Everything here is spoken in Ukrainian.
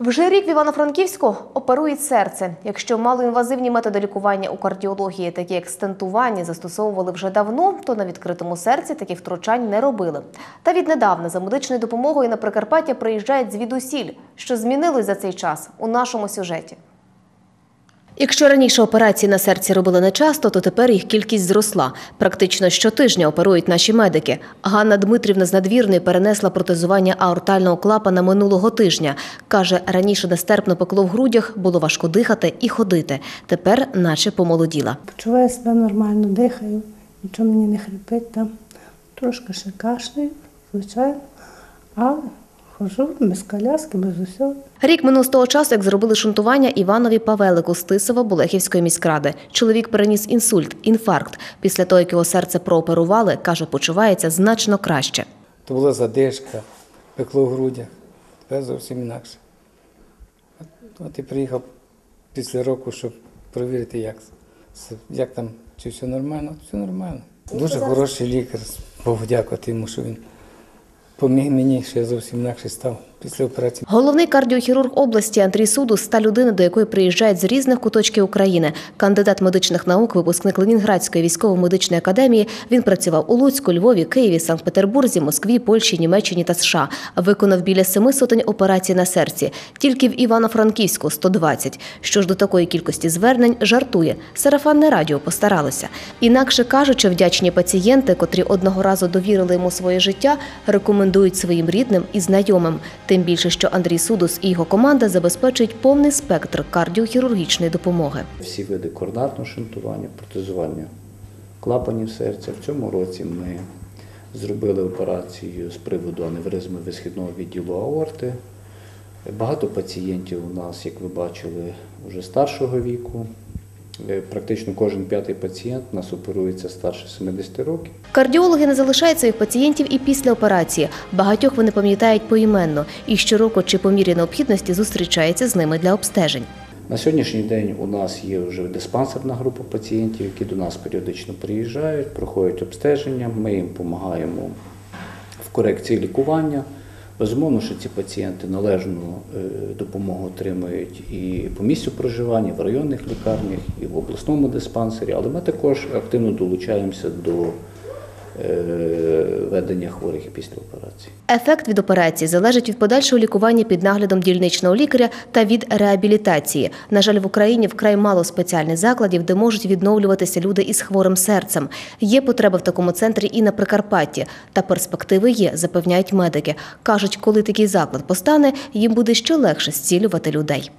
Вже рік в Івано-Франківську оперують серце. Якщо малоінвазивні методи лікування у кардіології, такі як стентування, застосовували вже давно, то на відкритому серці таких втручань не робили. Та віднедавна за медичною допомогою на Прикарпаття приїжджають звідусіль. Що змінилось за цей час у нашому сюжеті. Якщо раніше операції на серці робили нечасто, то тепер їх кількість зросла. Практично щотижня оперують наші медики. Ганна Дмитрівна з надвірної перенесла протезування аортального клапана минулого тижня. Каже, раніше нестерпно пекло в грудях, було важко дихати і ходити. Тепер наче помолоділа. Почуваю себе нормально, дихаю, нічого мені не хрипить там. Трошки ще кашляю, звичайно, але хожу без коляски, без усього. Рік минув з того часу, як зробили шунтування Іванові Павелику з Тисова Болехівської міськради. Чоловік переніс інсульт, інфаркт. Після того, як його серце прооперували, каже, почувається значно краще. То була задишка, пекло в грудях. Тепер зовсім інакше. От і приїхав після року, щоб перевірити, як, як там, чи все нормально. Все нормально. Дуже хороший лікар. Богу дякувати йому, що він поміг мені, я зовсім інакше став після операції. Головний кардіохірург області Андрій Судус – та людина, до якої приїжджають з різних куточків України. Кандидат медичних наук, випускник Ленінградської військово-медичної академії. Він працював у Луцьку, Львові, Києві, Санкт-Петербурзі, Москві, Польщі, Німеччині та США. Виконав біля семи сотень операцій на серці. Тільки в Івано-Франківську – 120. Що ж до такої кількості звернень, жартує. Сарафанне радіо постаралося. Інакше кажучи, вдячні пацієнти, котрі одного разу довірили йому своє життя, рекомендують своїм рідним і знайомим. Тим більше, що Андрій Судус і його команда забезпечують повний спектр кардіохірургічної допомоги. всі види координатного шунтування, протезування клапанів серця. В цьому році ми зробили операцію з приводу аневризми висхідного відділу аорти. Багато пацієнтів у нас, як ви бачили, вже старшого віку. Е, Практично кожен п'ятий пацієнт у нас оперується старше 70 років. Кардіологи не залишають своїх пацієнтів і після операції. Багатьох вони пам'ятають поіменно і щороку чи по мірі необхідності зустрічаються з ними для обстежень. На сьогоднішній день у нас є вже диспансерна група пацієнтів, які до нас періодично приїжджають, проходять обстеження. Ми їм допомагаємо в корекції лікування. Безумовно, що ці пацієнти належну е, допомогу отримують і по місцю проживання, в районних лікарнях, і в обласному диспансері, але ми також активно долучаємося до ведення хворих після операції. Ефект від операції залежить від подальшого лікування під наглядом дільничного лікаря та від реабілітації. На жаль, в Україні вкрай мало спеціальних закладів, де можуть відновлюватися люди із хворим серцем. Є потреба в такому центрі і на Прикарпатті. Та перспективи є, запевняють медики. кажуть, коли такий заклад постане, їм буде ще легше зцілювати людей.